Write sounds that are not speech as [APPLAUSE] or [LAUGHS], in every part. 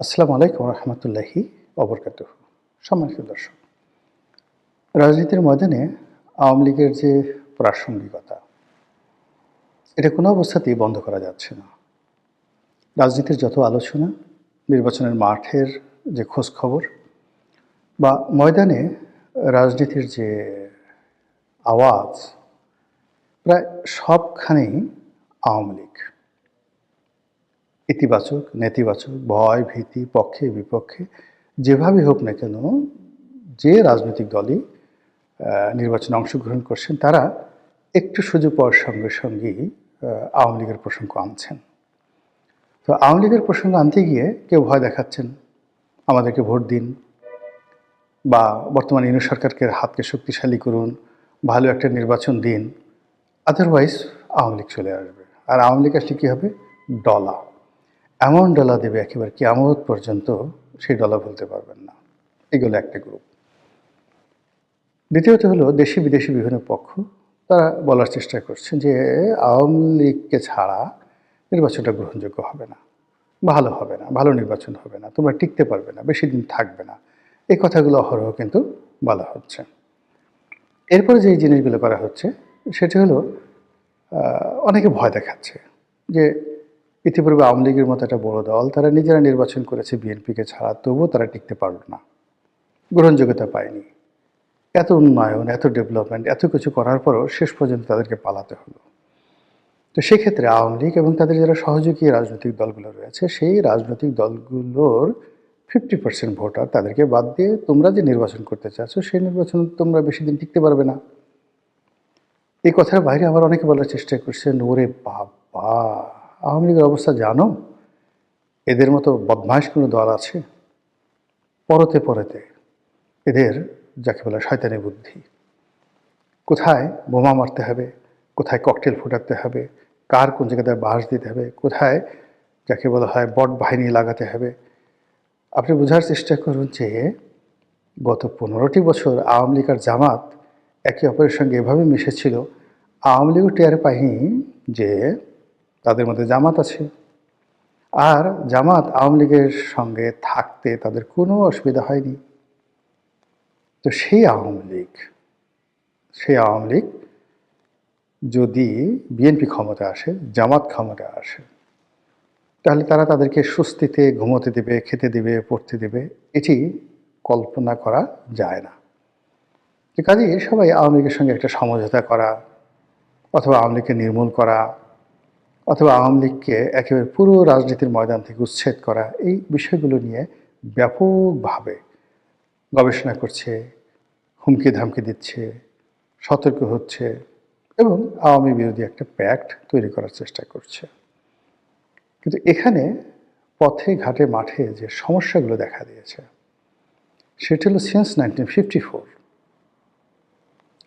আসসালামু আলাইকুম রহমতুল্লাহি অবরকাত সম্মানিত দর্শক, রাজনীতির ময়দানে আওয়ামী লীগের যে প্রাসঙ্গিকতা, এটা কোনো অবস্থাতেই বন্ধ করা যাচ্ছে না। রাজনীতির যত আলোচনা, নির্বাচনের মাঠের যে খোঁজ খবর বা ময়দানে রাজনীতির যে আওয়াজ, প্রায় সবখানেই আওয়ামী লীগ। ইতিবাচক, নেতিবাচক, ভয়, ভীতি, পক্ষে, বিপক্ষে, যেভাবে হোক না কেন যে রাজনৈতিক দলই নির্বাচনে অংশগ্রহণ করছেন, তারা একটু সুযোগ পাওয়ার সঙ্গে সঙ্গেই আওয়ামী লীগের প্রসঙ্গ আনছেন। তো আওয়ামী লীগের প্রসঙ্গ আনতে গিয়ে কেউ ভয় দেখাচ্ছেন, আমাদেরকে ভোট দিন বা বর্তমান ইউনিট সরকারকে হাতকে শক্তিশালী করুন, ভালো একটা নির্বাচন দিন আদারওয়াইজ আওয়ামী লীগ চলে আসবে। আর আওয়ামী লীগ আসলে কী হবে? ডলা এমন ডলা দেবে একেবারে কি কিয়ামত পর্যন্ত সেই ডলা ভুলতে পারবেন না। এগুলো একটা গ্রুপ দ্বিতীয়ত হলো দেশি বিদেশি বিভিন্ন পক্ষ, তারা বলার চেষ্টা করছে যে আওয়ামী লীগকে ছাড়া নির্বাচনটা গ্রহণযোগ্য হবে না। ভালো হবে না, ভালো নির্বাচন হবে না, তোমরা টিকতে পারবে না, বেশি দিন থাকবে না। এই কথাগুলো অহরহ কিন্তু বলা হচ্ছে। এরপরে যে জিনিসগুলো করা হচ্ছে, সেটা হলো অনেকে ভয় দেখাচ্ছে যে ইতিপূর্বে আওয়ামী লীগের মতো একটা বড় দল, তারা নিজেরা নির্বাচন করেছে, বিএনপিকে ছাড়া তবুও তারা টিকতে পারল না। গ্রহণযোগ্যতা পায়নি। এত উন্নয়ন, এত ডেভেলপমেন্ট, এত কিছু করার পরও শেষ পর্যন্ত তাদেরকে পালাতে হলো। তো সেক্ষেত্রে আওয়ামী লীগ এবং তাদের যারা সহযোগী রাজনৈতিক দলগুলো রয়েছে, সেই রাজনৈতিক দলগুলোর ফিফটি পার্সেন্ট ভোটার তাদেরকে বাদ দিয়ে তোমরা যে নির্বাচন করতে চাচ্ছ সেই নির্বাচন তোমরা বেশি দিন টিকতে পারবে না। এই কথার বাইরে আবার অনেকে বলার চেষ্টা করছেন, ওরে বাবা! আওয়ামী লীগের অবস্থা জানো? এদের মতো বদমাইশ কোনো দল আছে? পরতে পরতে এদের যাকে বলে শয়তানি বুদ্ধি। কোথায় বোমা মারতে হবে? কোথায় ককটেল ফুটাতে হবে? কার কোন জায়গাতে বাঁশ দিতে হবে? কোথায় যাকে বলা হয় বট বাহিনী লাগাতে হবে? আপনি বোঝার চেষ্টা করুন যে গত পনেরোটি বছর আওয়ামী লীগ আর জামাত একে অপরের সঙ্গে এভাবে মিশেছিল। আওয়ামী লীগও টের পায়নি যে তাদের মধ্যে জামাত আছে। আর জামাত আওয়ামী লীগের সঙ্গে থাকতে তাদের কোনো অসুবিধা হয়নি। তো সেই আওয়ামী লীগ, সেই আওয়ামী লীগ যদি বিএনপি ক্ষমতা আসে, জামাত ক্ষমতা আসে, তাহলে তারা তাদেরকে স্বস্তিতে ঘুমোতে দেবে, খেতে দেবে, পড়তে দেবে, এটি কল্পনা করা যায় না। কাজে সবাই আওয়ামী লীগের সঙ্গে একটা সমঝোতা করা, অথবা আওয়ামী লীগকে নির্মূল করা অথবা আওয়ামী লীগকে একেবারে পুরো রাজনীতির ময়দান থেকে উচ্ছেদ করা, এই বিষয়গুলো নিয়ে ব্যাপকভাবে গবেষণা করছে, হুমকি ধামকি দিচ্ছে, সতর্ক হচ্ছে এবং আওয়ামী বিরোধী একটা প্যাক্ট তৈরি করার চেষ্টা করছে। কিন্তু এখানে পথে, ঘাটে, মাঠে যে সমস্যাগুলো দেখা দিয়েছে, সেটা হলো since nineteen fifty four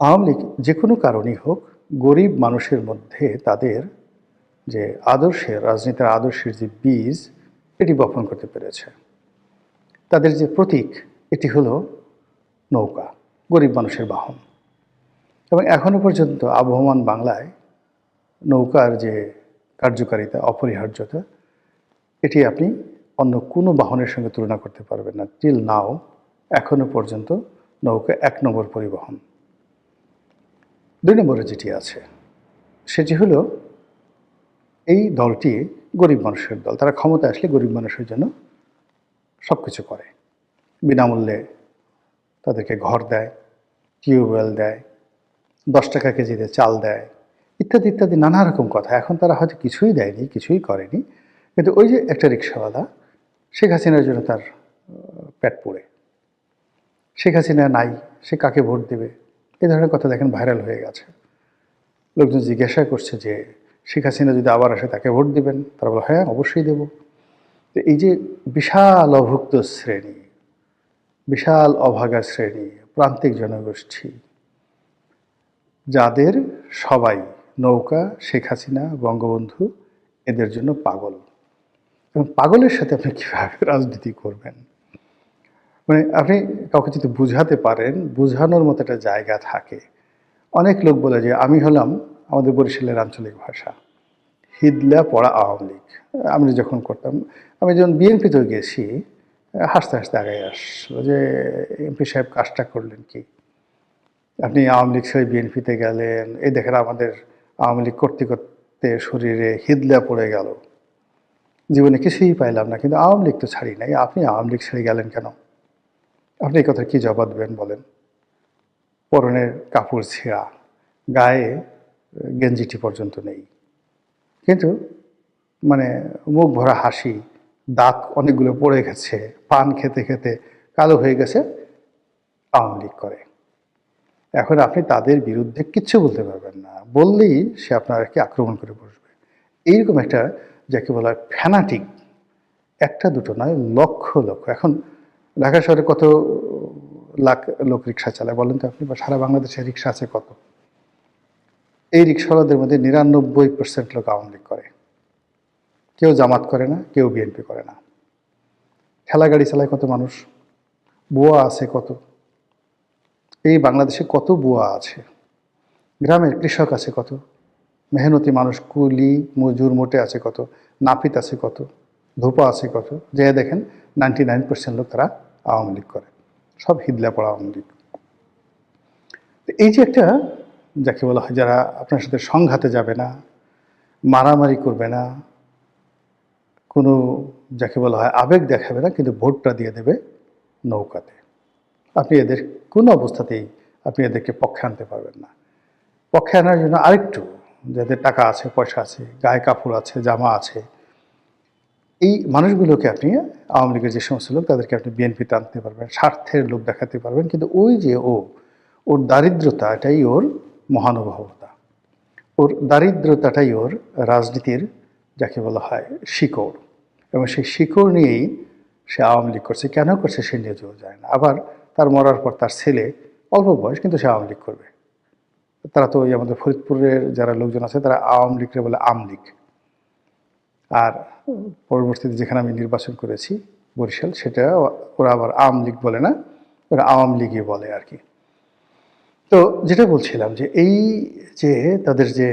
Awami League যে কোনো কারণেই হোক, গরিব মানুষের মধ্যে তাদের যে আদর্শের, রাজনীতির আদর্শের যে বীজ, এটি বপন করতে পেরেছে। তাদের যে প্রতীক, এটি হলো নৌকা, গরিব মানুষের বাহন। এবং এখনও পর্যন্ত আবহমান বাংলায় নৌকার যে কার্যকারিতা, অপরিহার্যতা, এটি আপনি অন্য কোনো বাহনের সঙ্গে তুলনা করতে পারবেন না। টিল নাও এখনও পর্যন্ত নৌকা এক নম্বর পরিবহন। দুই নম্বরে যেটি আছে, সেটি হলো এই দলটি গরিব মানুষের দল। তারা ক্ষমতা আসলে গরিব মানুষের জন্য সব কিছু করে। বিনামূল্যে তাদেরকে ঘর দেয়, টিউবওয়েল দেয়, দশ টাকা কেজিতে চাল দেয়, ইত্যাদি ইত্যাদি, নানা রকম কথা। এখন তারা হয়তো কিছুই দেয়নি, কিছুই করেনি। কিন্তু ওই যে একটা রিক্সাওয়ালা, শেখ হাসিনার জন্য তার প্যাট পড়ে। শেখ হাসিনা নাই, সে কাকে ভোট দেবে? এ ধরনের কথা দেখেন ভাইরাল হয়ে গেছে। লোকজন জিজ্ঞাসা করছে যে শেখ হাসিনা যদি আবার আসে, তাকে ভোট দিবেন। তারা বলে হ্যাঁ অবশ্যই দেব। তো এই যে বিশাল অভুক্ত শ্রেণি, বিশাল অভাগা শ্রেণি, প্রান্তিক জনগোষ্ঠী, যাদের সবাই নৌকা, শেখ হাসিনা, বঙ্গবন্ধু, এদের জন্য পাগল। এবং পাগলের সাথে আপনি কীভাবে [LAUGHS] রাজনীতি করবেন? মানে আপনি কাউকে যদি বুঝাতে পারেন, বোঝানোর মতো একটা জায়গা থাকে। অনেক লোক বলে যে, আমি হলাম আমাদের বরিশালের আঞ্চলিক ভাষা। হিদলা পড়া আওয়ামী লীগ। আমি যখন করতাম, আমি যখন বিএনপিতেও গেছি, হাসতে হাসতে আগে আসলো যে এমপি সাহেব কাজটা করলেন কি? আপনি আওয়ামী লীগ সহ বিএনপিতে গেলেন। এই দেখেন আমাদের আওয়ামী লীগ করতে করতে শরীরে হিদলা পড়ে গেল। জীবনে কিছুই পাইলাম না, কিন্তু আওয়ামী লীগ তো ছাড়ি নাই। আপনি আওয়ামী লীগ ছেড়ে গেলেন কেন? আপনি এই কথা কী জবাব দেবেন বলেন? পরনের কাপড় ছেঁড়া, গায়ে গেঞ্জিটি পর্যন্ত নেই। কিন্তু মানে মুখ ভরা হাসি দাঁত অনেকগুলো পড়ে গেছে, পান খেতে খেতে কালো হয়ে গেছে, আওয়ামী লীগ করে। এখন আপনি তাদের বিরুদ্ধে কিচ্ছু বলতে পারবেন না। বললেই সে আপনাকে আক্রমণ করে বসবে। এইরকম একটা, যাকে বলা হয় ফ্যানাটিক একটা দুটো নয়, লক্ষ লক্ষ। এখন ঢাকা শহরে কত লাখ লোক রিক্সা চালায় বলেন তো আপনি? বা সারা বাংলাদেশে রিক্সা আছে কত? এই রিক্সাওয়ালাদের মধ্যে নিরানব্বই পার্সেন্ট লোক আওয়ামী লীগ করে। কেউ জামাত করে না, কেউ বিএনপি করে না। ঠেলা গাড়ি চালায় কত মানুষ? বুয়া আছে কত? এই বাংলাদেশে কত বুয়া আছে? গ্রামের কৃষক আছে কত? মেহনতি মানুষ, কুলি, মজুর মোটে আছে কত? নাপিত আছে কত? ধোপা আছে কত? যে দেখেন নাইনটি নাইন পার্সেন্ট লোক তারা আওয়ামী লীগ করে। সব হিদলা পড়া আওয়ামী লীগ। এই যে একটা যাকে বলা হয় যারা আপনার সাথে সংঘাতে যাবে না, মারামারি করবে না, কোনো যাকে বলা হয় আবেগ দেখাবে না, কিন্তু ভোটটা দিয়ে দেবে নৌকাতে। আপনি এদের কোনো অবস্থাতেই আপনি এদেরকে পক্ষে আনতে পারবেন না। পক্ষে আনার জন্য আরেকটু, যাদের টাকা আছে, পয়সা আছে, গায়ে কাপড় আছে, জামা আছে, এই মানুষগুলোকে আপনি, আওয়ামী লীগের যে সমস্ত লোক, তাদেরকে আপনি বিএনপিতে আনতে পারবেন, স্বার্থের লোক দেখাতে পারবেন, কিন্তু ওই যে ও, ওর দারিদ্রতা, এটাই ওর মহানুভবতা। ওর দারিদ্রতাটাই ওর রাজনীতির যাকে বলা হয় শিকড়। এবং সেই শিকড় নিয়েই সে আওয়ামী লীগ করছে। কেন করছে সে নিজেও যায় না। আবার তার মরার পর তার ছেলে অল্প বয়স কিন্তু সে আওয়ামী লীগ করবে। তারা তো ওই আমাদের ফরিদপুরের যারা লোকজন আছে, তারা আওয়ামী লীগকে বলে আমলিগ আর পরবর্তীতে যেখানে আমি নির্বাচন করেছি, বরিশাল, সেটা ওরা আবার আওয়ামী লীগ বলে না। ওরা আওয়ামী লীগই বলে আর কি। তো যেটা বলছিলাম যে এই যে তাদের যে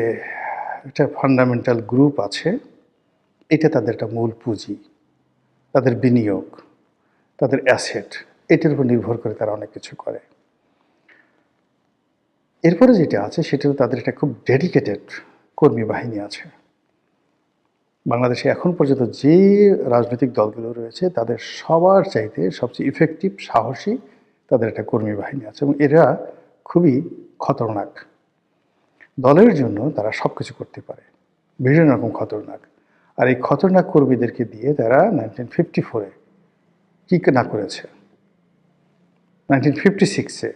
একটা ফান্ডামেন্টাল গ্রুপ আছে, এটা তাদের একটা মূল পুঁজি, তাদের বিনিয়োগ, তাদের অ্যাসেট এটার উপর নির্ভর করে তারা অনেক কিছু করে। এরপরে যেটা আছে সেটা তাদের একটা খুব ডেডিকেটেড কর্মী বাহিনী আছে। বাংলাদেশে এখন পর্যন্ত যে রাজনৈতিক দলগুলো রয়েছে, তাদের সবার চাইতে সবচেয়ে ইফেক্টিভ সাহসী তাদের একটা কর্মী বাহিনী আছে এবং এরা খুবই খতরনাক। দলের জন্য তারা সব কিছু করতে পারে। বিভিন্ন রকম খতরনাক। আর এই খতরনাক কর্মীদেরকে দিয়ে তারা নাইনটিন ফিফটি ফোরে কী না করেছে? নাইনটিন ফিফটি সিক্সে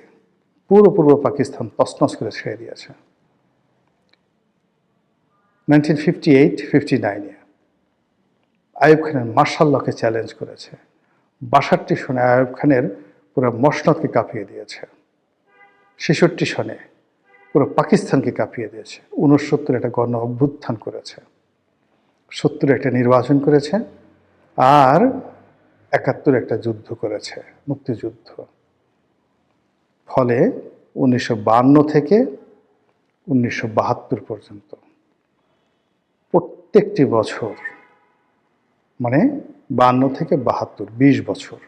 পুরো পূর্ব পাকিস্তান তসনস করে ছেড়ে দিয়েছে। নাইনটিন ফিফটি এইট ফিফটি নাইনে আয়ুব খানের মার্শাল্লাহকে চ্যালেঞ্জ করেছে। বাষট্টি শুনে আয়ুব খানের পুরো মসনদকে কাঁপিয়ে দিয়েছে। ছেষট্টি সনে পুরো পাকিস্তানকে কাঁপিয়ে দিয়েছে। উনসত্তর একটা গণ অভ্যুত্থান করেছে। সত্তর একটা নির্বাচন করেছে আর একাত্তর একটা যুদ্ধ করেছে, মুক্তিযুদ্ধ। ফলে উনিশশো থেকে উনিশশো বাহাত্তর পর্যন্ত প্রত্যেকটি বছর মানে বান্ন থেকে বাহাত্তর, বিশ বছর,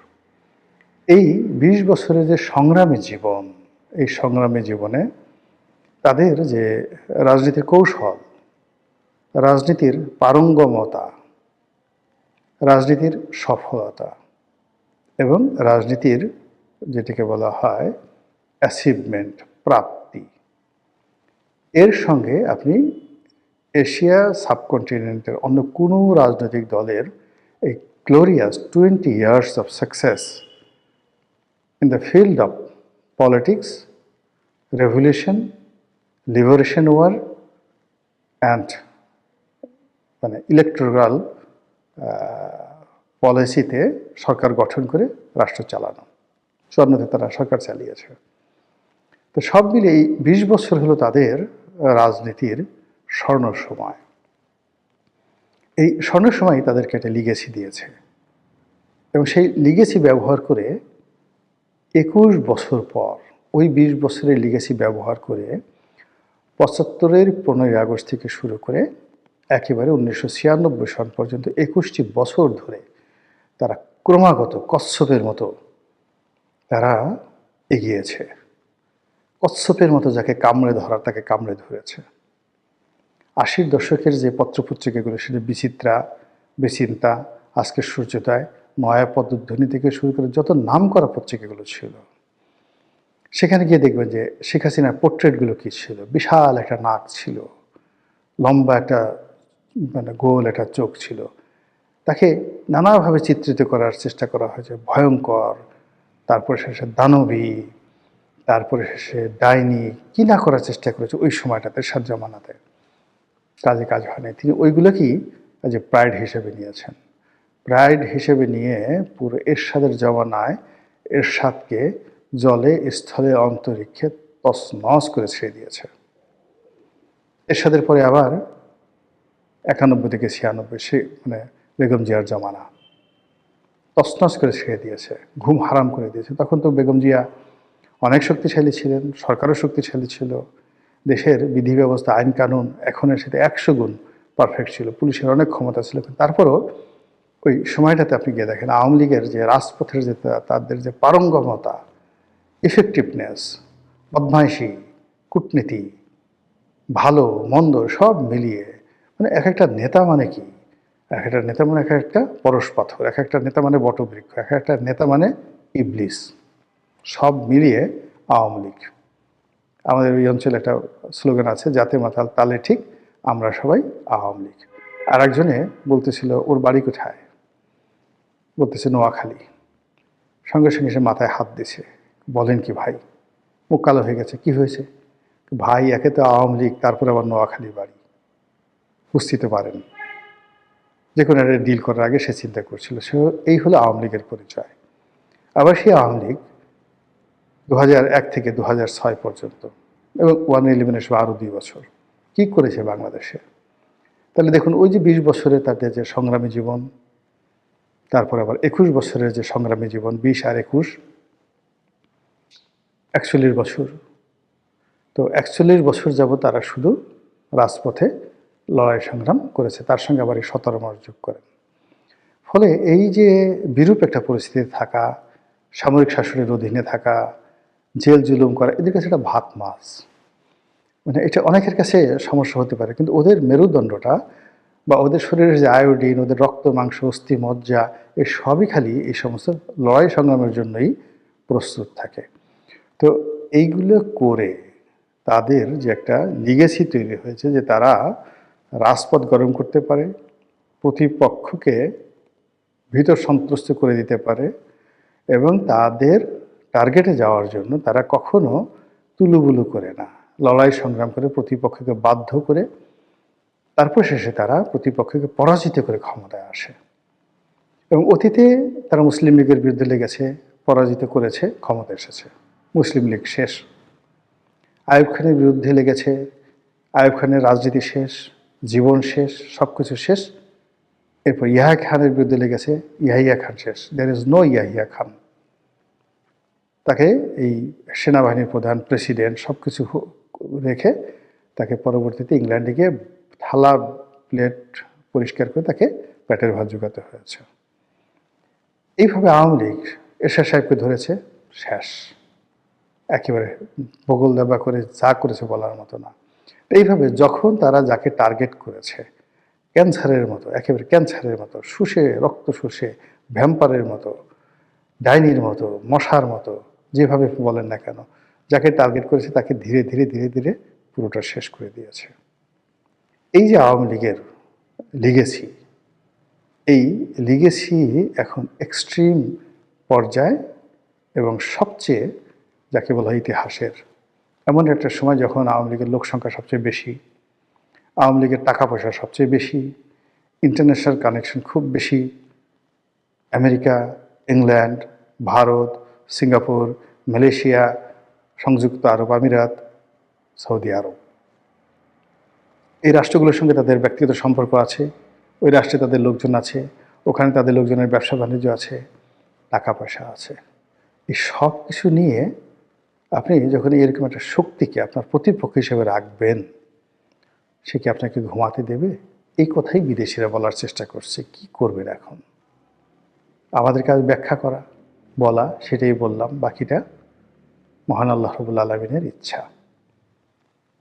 এই বিশ বছরের যে সংগ্রামী জীবন এই সংগ্রামী জীবনে তাদের যে রাজনীতির কৌশল, রাজনীতির পারঙ্গমতা, রাজনীতির সফলতা এবং রাজনীতির যেটিকে বলা হয় অ্যাচিভমেন্ট প্রাপ্তি, এর সঙ্গে আপনি এশিয়া সাবকন্টিনেন্টের অন্য কোনো রাজনৈতিক দলের এই glorious twenty years of success in the field of politics revolution liberation war and মানে ইলেকট্রাল পলিসিতে সরকার গঠন করে রাষ্ট্র চালানো। চুয়ান্নতে তারা সরকার চালিয়েছে। তো সব মিলে এই বিশ বছর হলো তাদের রাজনীতির স্বর্ণ সময়। এই স্বর্ণ সময় তাদেরকে একটা লিগেসি দিয়েছে। এবং সেই লিগেসি ব্যবহার করে একুশ বছর পর ওই বিশ বছরের লিগেসি ব্যবহার করে পঁচাত্তরের পনেরোই আগস্ট থেকে শুরু করে একেবারে উনিশশো ছিয়ানব্বই সন পর্যন্ত একুশটি বছর ধরে তারা ক্রমাগত কচ্ছপের মতো তারা এগিয়েছে। কচ্ছপের মতো যাকে কামড়ে ধরার তাকে কামড়ে ধরেছে। আশির দশকের যে পত্রপত্রিকাগুলো, সেটা বিচিত্রা, বেচিন্তা, আজকের সূর্যোদয় নয়া পদ্মধ্বনি থেকে শুরু করে যত নাম করা পত্রিকাগুলো ছিল, সেখানে গিয়ে দেখবেন যে শেখ হাসিনার পোর্ট্রেটগুলো কী ছিল? বিশাল একটা নাক ছিল, লম্বা একটা মানে গোল একটা চোখ ছিল। তাকে নানাভাবে চিত্রিত করার চেষ্টা করা হয়েছে। ভয়ঙ্কর, তারপরে শেষে দানবী, তারপরে শেষে ডাইনি, কি না করার চেষ্টা করেছে ওই সময়টাতে সাত জামানাতে। কাজে কাজ হয়নি তিনি ওইগুলোকেই যে প্রাইড হিসেবে নিয়েছেন। প্রাইড হিসেবে নিয়ে পুরো এরশাদের জমানায় এরশাদকে জলে, স্থলে, অন্তরিক্ষে তসনস করে ছেড়ে দিয়েছে। এরশাদের পরে আবার একানব্বই থেকে ছিয়ানব্বই, সে মানে বেগম জিয়ার জমানা তসনস করে ছেড়ে দিয়েছে, ঘুম হারাম করে দিয়েছে। তখন তো বেগম জিয়া অনেক শক্তিশালী ছিলেন, সরকারও শক্তিশালী ছিল, দেশের বিধি ব্যবস্থা আইন কানুন এখনের সাথে একশো গুণ পারফেক্ট ছিল, পুলিশের অনেক ক্ষমতা ছিল। তারপরও ওই সময়টাতে আপনি গিয়ে দেখেন, আওয়ামী লীগের যে রাজপথের যে তাদের যে পারঙ্গমতা ইফেক্টিভনেস বদমাইশি, কূটনীতি, ভালো, মন্দ সব মিলিয়ে মানে এক একটা নেতা মানে কি? এক একটা নেতা মানে এক একটা পরশ পাথর, এক একটা নেতা মানে বটবৃক্ষ, এক একটা নেতা মানে ইবলিস। সব মিলিয়ে আওয়ামী লীগ। আমাদের ওই অঞ্চলে একটা স্লোগান আছে, জাতে মাতাল তালে ঠিক, আমরা সবাই আওয়ামী লীগ। আর একজনে বলতেছিল, ওর বাড়ি কোথায়? বলতেছে নোয়াখালী। সঙ্গে সঙ্গে সে মাথায় হাত দিছে। বলেন কি ভাই? মুখ কালো হয়ে গেছে। কি হয়েছে? ভাই, একে তো আওয়ামী লীগ, তারপরে আবার নোয়াখালী বাড়ি। বুঝতে পারেন। যে কোনো একটা ডিল করার আগে সে চিন্তা করছিল। সে এই হলো আওয়ামী লীগের পরিচয়। আবার সেই আওয়ামী লীগ দু এক থেকে দু ছয় পর্যন্ত এবং ওয়ান ইলেভেনের আরও দুই বছর। কি করেছে বাংলাদেশে? তাহলে দেখুন, ওই যে বিশ বছরে তাদের যে সংগ্রামী জীবন তারপর আবার একুশ বছরের যে সংগ্রামী জীবন, বিশ আর একুশ, একচল্লিশ বছর। তো একচল্লিশ বছর যাব তারা শুধু রাজপথে লড়াই সংগ্রাম করেছে, তার সঙ্গে আবার এই সতেরো মাস যোগ করেন ফলে এই যে বিরূপ একটা পরিস্থিতি থাকা, সামরিক শাসনের অধীনে থাকা, জেল জুলুম করা, এদের কাছে এটা ভাত মাছ। মানে এটা অনেকের কাছে সমস্যা হতে পারে, কিন্তু ওদের মেরুদণ্ডটা বা ওদের শরীরের যে আয়োডিন ওদের রক্ত, মাংস, অস্থি, মজ্জা এই সবই খালি এই সমস্ত লড়াই সংগ্রামের জন্যই প্রস্তুত থাকে। তো এইগুলো করে তাদের যে একটা লিগেসি তৈরি হয়েছে যে তারা রাজপথ গরম করতে পারে, প্রতিপক্ষকে ভিতর সন্ত্রস্ত করে দিতে পারে এবং তাদের টার্গেটে যাওয়ার জন্য তারা কখনো তুলুবুলু করে না। লড়াই সংগ্রাম করে প্রতিপক্ষকে বাধ্য করে তারপর শেষে তারা প্রতিপক্ষকে পরাজিত করে ক্ষমতায় আসে। এবং অতীতে তারা মুসলিম লীগের বিরুদ্ধে লেগেছে, পরাজিত করেছে ক্ষমতা এসেছে। মুসলিম লীগ শেষ। আয়ুব খানের বিরুদ্ধে লেগেছে আয়ুব খানের রাজনীতি শেষ, জীবন শেষ সব কিছু শেষ। এরপর ইয়াহিয়া খানের বিরুদ্ধে লেগেছে, ইয়াহিয়া খান শেষ। There is no Yahya Khan. তাকে এই সেনাবাহিনীর প্রধান প্রেসিডেন্ট সব কিছু রেখে তাকে পরবর্তীতে ইংল্যান্ডে গিয়ে থালা প্লেট পরিষ্কার করে তাকে পেটের ভাত জোগাতে হয়েছে। এইভাবে আওয়ামী লীগ এরশাদ সাহেবকে ধরেছে, শেষ। একেবারে বগল দাবা করে যা করেছে বলার মতো না। এইভাবে যখন তারা যাকে টার্গেট করেছে, ক্যান্সারের মতো, একেবারে ক্যান্সারের মতো, শুষে, রক্ত শুষে, ভ্যাম্পারের মতো, ডাইনির মতো, মশার মতো, যেভাবে বলেন না কেন, যাকে টার্গেট করেছে তাকে ধীরে ধীরে ধীরে ধীরে পুরোটা শেষ করে দিয়েছে। এই যে আওয়ামী লীগের লিগেসি এই লিগেসি এখন এক্সট্রিম পর্যায়ে এবং সবচেয়ে যাকে বলা হয় ইতিহাসের। এমন একটা সময় যখন আওয়ামী লীগের লোক সংখ্যা সবচেয়ে বেশি, আওয়ামী লীগের টাকা পয়সা সবচেয়ে বেশি ইন্টারন্যাশনাল কানেকশন খুব বেশি, America, England, Bharat, Singapore, Malaysia, সংযুক্ত আরব আমিরাত, সৌদি আরব। এই রাষ্ট্রগুলোর সঙ্গে তাদের ব্যক্তিগত সম্পর্ক আছে, ওই রাষ্ট্রে তাদের লোকজন আছে, ওখানে তাদের লোকজনের ব্যবসা বাণিজ্য আছে, টাকা পয়সা আছে। এই সব কিছু নিয়ে আপনি যখন এরকম একটা শক্তিকে আপনার প্রতিপক্ষ হিসেবে রাখবেন, সে কি আপনাকে ঘুমাতে দেবে? এই কথাই বিদেশিরা বলার চেষ্টা করছে, কি করবেন এখন? আমাদের কাজ ব্যাখ্যা করা, বলা, সেটাই বললাম, বাকিটা মহান আল্লাহ রবুল আলমিনের ইচ্ছা।